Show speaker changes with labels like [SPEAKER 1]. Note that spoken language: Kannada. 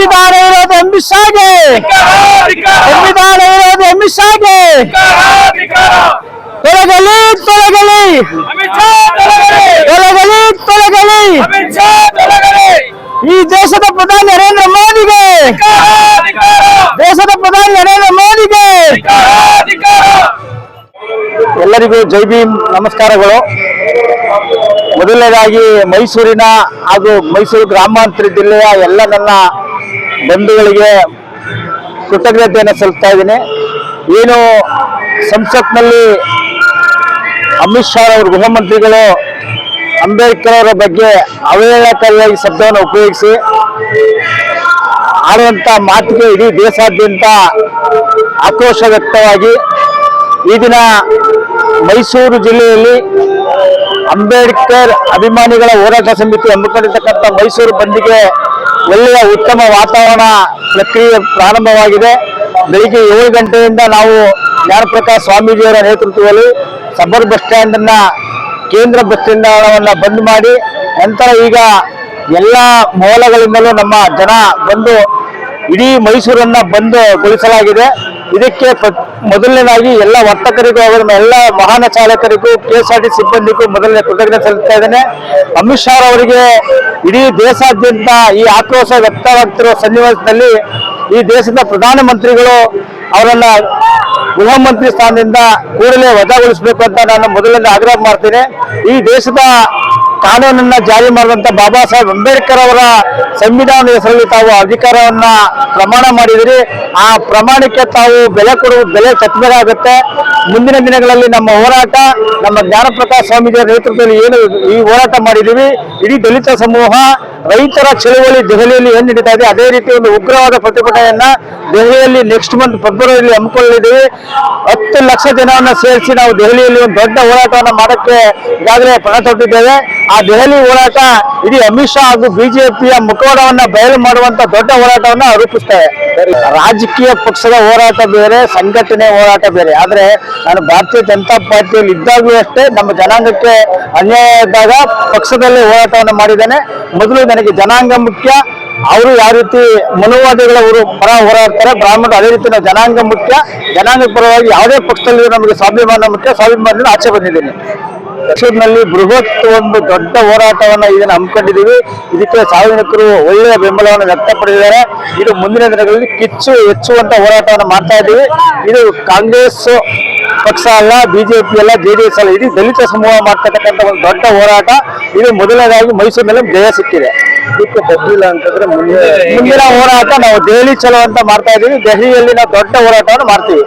[SPEAKER 1] ಸಂವಿಧಾನ ಇರೋದು ಅಮಿತ್ ಶಾಗೆ ಸಂವಿಧಾನ ಇರೋದು ಅಮಿತ್ ಶಾಗೆ ತೊಲಗಲಿ ತೊಲಗಲಿ ತೊಲಗಲಿ ತೊಲಗಲಿ ಈ ದೇಶದ ಪ್ರಧಾನಿ ನರೇಂದ್ರ ಮೋದಿಗೆ. ದೇಶದ ಪ್ರಧಾನಿ ನರೇಂದ್ರ ಮೋದಿಗೆ. ಎಲ್ಲರಿಗೂ ಜೈ ಭೀಮ್ ನಮಸ್ಕಾರಗಳು. ಮೊದಲನೇದಾಗಿ ಮೈಸೂರಿನ ಹಾಗೂ ಮೈಸೂರು ಗ್ರಾಮಾಂತರ ಜಿಲ್ಲೆಯ ಎಲ್ಲ ನನ್ನ ಬಂಧುಗಳಿಗೆ ಕೃತಜ್ಞತೆಯನ್ನು ಸಲ್ಲಿಸ್ತಾ ಇದ್ದೀನಿ. ಏನು ಸಂಸತ್ನಲ್ಲಿ ಅಮಿತ್ ಶಾ ಅವರು ಗೃಹ ಮಂತ್ರಿಗಳು, ಅಂಬೇಡ್ಕರ್ ಅವರ ಬಗ್ಗೆ ಅವಹೇಳನಕಾರಿಯಾಗಿ ಶಬ್ದವನ್ನು ಉಪಯೋಗಿಸಿ ಆಡುವಂತ ಮಾತಿಗೆ ಇಡೀ ದೇಶಾದ್ಯಂತ ಆಕ್ರೋಶ ವ್ಯಕ್ತವಾಗಿ ಈ ದಿನ ಮೈಸೂರು ಜಿಲ್ಲೆಯಲ್ಲಿ ಅಂಬೇಡ್ಕರ್ ಅಭಿಮಾನಿಗಳ ಹೋರಾಟ ಸಮಿತಿ ಹಮ್ಮಿಕೊಂಡಿರ್ತಕ್ಕಂಥ ಮೈಸೂರು ಬಂದಿಗೆ ಒಳ್ಳೆಯ ಉತ್ತಮ ವಾತಾವರಣ ಪ್ರಕ್ರಿಯೆ ಪ್ರಾರಂಭವಾಗಿದೆ. ಬೆಳಿಗ್ಗೆ ಏಳು ಗಂಟೆಯಿಂದ ನಾವು ಜ್ಞಾನಪ್ರಕಾಶ್ ಸ್ವಾಮೀಜಿಯವರ ನೇತೃತ್ವದಲ್ಲಿ ಸಬ್ಬರ್ ಬಸ್ ಸ್ಟ್ಯಾಂಡ್ ಅನ್ನ ಕೇಂದ್ರ ಬಸ್ ನಿಲ್ದಾಣವನ್ನ ಬಂದ್ ಮಾಡಿ, ನಂತರ ಈಗ ಎಲ್ಲ ಮೂಲಗಳಿಂದಲೂ ನಮ್ಮ ಜನ ಬಂದು ಇಡೀ ಮೈಸೂರನ್ನ ಬಂದ್ಗೊಳಿಸಲಾಗಿದೆ. ಇದಕ್ಕೆ ಮೊದಲನೇದಾಗಿ ಎಲ್ಲ ವರ್ತಕರಿಗೂ ಅವರ ಎಲ್ಲ ವಾಹನ ಚಾಲಕರಿಗೂ ಕೆ ಎಸ್ ಆರ್ ಟಿ ಸಿಬ್ಬಂದಿಗೂ ಮೊದಲನೇ ಕೃತಜ್ಞತೆ ಸಲ್ಲಿಸ್ತಾ ಇದ್ದೇನೆ. ಅಮಿತ್ ಶಾ ಅವರಿಗೆ ಇಡೀ ದೇಶಾದ್ಯಂತ ಈ ಆಕ್ರೋಶ ವ್ಯಕ್ತವಾಗ್ತಿರುವ ಸನ್ನಿವೇಶದಲ್ಲಿ ಈ ದೇಶದ ಪ್ರಧಾನಮಂತ್ರಿಗಳು ಅವರನ್ನ ಗೃಹ ಮಂತ್ರಿ ಸ್ಥಾನದಿಂದ ಕೂಡಲೇ ವಜಾಗೊಳಿಸಬೇಕು ಅಂತ ನಾನು ಮೊದಲನೇ ಆಗ್ರಹ ಮಾಡ್ತೇನೆ. ಈ ದೇಶದ ಕಾನೂನನ್ನ ಜಾರಿ ಮಾಡಿದಂತ ಬಾಬಾ ಸಾಹೇಬ್ ಅಂಬೇಡ್ಕರ್ ಅವರ ಸಂವಿಧಾನದ ಹೆಸರಲ್ಲಿ ತಾವು ಅಧಿಕಾರವನ್ನ ಪ್ರಮಾಣ ಮಾಡಿದಿರಿ. ಆ ಪ್ರಮಾಣಕ್ಕೆ ತಾವು ಬೆಲೆ ಕೊಡುವ ಬೆಲೆ ಕಟ್ಟಬೇಕಾಗುತ್ತೆ ಮುಂದಿನ ದಿನಗಳಲ್ಲಿ ನಮ್ಮ ಹೋರಾಟ, ನಮ್ಮ ಜ್ಞಾನಪ್ರಕಾಶ್ ಸ್ವಾಮೀಜಿ ನೇತೃತ್ವದಲ್ಲಿ ಏನು ಈ ಹೋರಾಟ ಮಾಡಿದೀವಿ ಇಡೀ ದಲಿತ ಸಮೂಹ, ರೈತರ ಚಳುವಳಿ ದೆಹಲಿಯಲ್ಲಿ ಏನ್ ನಡೀತಾ ಇದೆ, ಅದೇ ರೀತಿ ಒಂದು ಉಗ್ರವಾದ ಪ್ರತಿಭಟನೆಯನ್ನ ದೆಹಲಿಯಲ್ಲಿ ನೆಕ್ಸ್ಟ್ ಮಂತ್ ಫೆಬ್ರವರಿಯಲ್ಲಿ ಹಮ್ಮಿಕೊಳ್ಳಲಿದ್ದೀವಿ. ಹತ್ತು ಲಕ್ಷ ಜನವನ್ನ ಸೇರಿಸಿ ನಾವು ದೆಹಲಿಯಲ್ಲಿ ಒಂದು ದೊಡ್ಡ ಹೋರಾಟವನ್ನು ಮಾಡಕ್ಕೆ ಈಗಾಗಲೇ ಪಣ ತೊಟ್ಟಿದ್ದೇವೆ. ಆ ದೆಹಲಿ ಹೋರಾಟ ಇಡೀ ಅಮಿತ್ ಶಾ ಹಾಗೂ ಬಿಜೆಪಿಯ ಮುಖವಾಡವನ್ನ ಬಯಲು ಮಾಡುವಂತ ದೊಡ್ಡ ಹೋರಾಟವನ್ನ ರೂಪಿಸ್ತವೆ ರಾಜಕೀಯ ಪಕ್ಷದ ಹೋರಾಟ ಬೇರೆ, ಸಂಘಟನೆ ಹೋರಾಟ ಬೇರೆ. ಆದ್ರೆ ನಾನು ಭಾರತೀಯ ಜನತಾ ಪಾರ್ಟಿಯಲ್ಲಿ ಇದ್ದಾಗಲೂ ಅಷ್ಟೇ ನಮ್ಮ ಜನಾಂಗಕ್ಕೆ ಅನ್ಯಾಯ ಇದ್ದಾಗ ಪಕ್ಷದಲ್ಲಿ ಹೋರಾಟವನ್ನು ಮಾಡಿದ್ದೇನೆ. ಮೊದಲು ನನಗೆ ಜನಾಂಗ ಮುಖ್ಯ. ಅವರು ಯಾವ ರೀತಿ ಮನುವಾದಿಗಳವರು ಪರ ಹೋರಾಡ್ತಾರೆ, ಬ್ರಾಹ್ಮಣರು ಅದೇ ರೀತಿ ಜನಾಂಗ ಮುಖ್ಯ. ಜನಾಂಗ ಪರವಾಗಿ ಯಾವುದೇ ಪಕ್ಷದಲ್ಲಿ ನಮಗೆ ಸ್ವಾಭಿಮಾನ ಮುಖ್ಯ. ಸ್ವಾಭಿಮಾನದಿಂದ ಆಚೆ ಬಂದಿದ್ದೀನಿ. ಮೈಸೂರಿನಲ್ಲಿ ಬೃಹತ್ ಒಂದು ದೊಡ್ಡ ಹೋರಾಟವನ್ನ ಇದನ್ನು ಹಮ್ಮಿಕೊಂಡಿದ್ದೀವಿ. ಇದಕ್ಕೆ ಸಾರ್ವಜನಿಕರು ಒಳ್ಳೆಯ ಬೆಂಬಲವನ್ನು ವ್ಯಕ್ತಪಡಿಸಿದ್ದಾರೆ. ಇದು ಮುಂದಿನ ದಿನಗಳಲ್ಲಿ ಕಿಚ್ಚು ಹೆಚ್ಚುವಂತ ಹೋರಾಟವನ್ನು ಮಾಡ್ತಾ ಇದ್ದೀವಿ. ಇದು ಕಾಂಗ್ರೆಸ್ ಪಕ್ಷ ಅಲ್ಲ ಬಿಜೆಪಿ ಅಲ್ಲ ಜೆಡಿಎಸ್ ಅಲ್ಲ ಇಡೀ ದಲಿತ ಸಮೂಹ ಮಾಡ್ತಕ್ಕಂಥ ಒಂದು ದೊಡ್ಡ ಹೋರಾಟ. ಇದು ಮೊದಲನೇದಾಗಿ ಮೈಸೂರಿನಲ್ಲಿ ಜಯ ಸಿಕ್ಕಿದೆ. ಇದಕ್ಕೆ ಬದಲಿಲ್ಲ ಅಂತಂದ್ರೆ ಮುಂದೆ ಮುಂದಿನ ಹೋರಾಟ ನಾವು ದೆಹಲಿ ಚಲೋ ಅಂತ ಮಾಡ್ತಾ ಇದ್ದೀವಿ. ದೆಹಲಿಯಲ್ಲಿ ನಾವು ದೊಡ್ಡ ಹೋರಾಟವನ್ನು ಮಾಡ್ತೀವಿ.